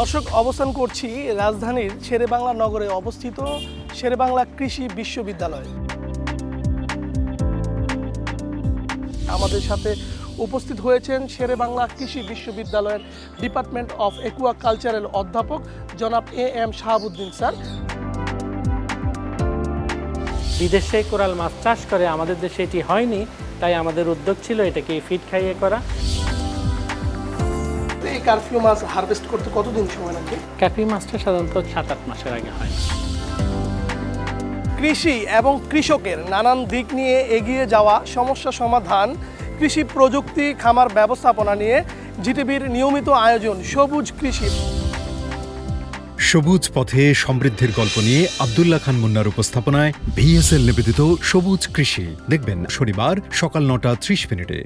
দর্শক, অবস্থান করছি রাজধানীর শেরেবাংলা নগরে অবস্থিত শেরেবাংলা কৃষি বিশ্ববিদ্যালয়। আমাদের সাথে উপস্থিত হয়েছেন শেরেবাংলা কৃষি বিশ্ববিদ্যালয়ের ডিপার্টমেন্ট অফ একুয়া কালচারের অধ্যাপক জনাব এ এম শাহাবুদ্দিন স্যার। বিদেশে কোরাল মাছ চাষ করে আমাদের দেশে এটি হয়নি, তাই আমাদের উদ্যোগ ছিল এটাকে ফিট খাইয়ে করা। এই কারফিউ মাছ হারভেস্ট করতে কতদিন সময় লাগবে ক্যাপি মাছটা সাধারণত সাত আট মাসের আগে হয়। কৃষি এবং কৃষকের নানান দিক নিয়ে এগিয়ে যাওয়া সমস্যা সমাধান কৃষি প্রযুক্তি খামার ব্যবস্থাপনা নিয়ে জিটিভির নিয়মিত আয়োজন সবুজ কৃষি। সবুজ পথে সমৃদ্ধির গল্প নিয়ে আবদুল্লাহ খান মুন্নার উপস্থাপনায় ভিএসএল নিবেদিত সবুজ কৃষি। দেখবেন শনিবার সকাল নটা ত্রিশ মিনিটে।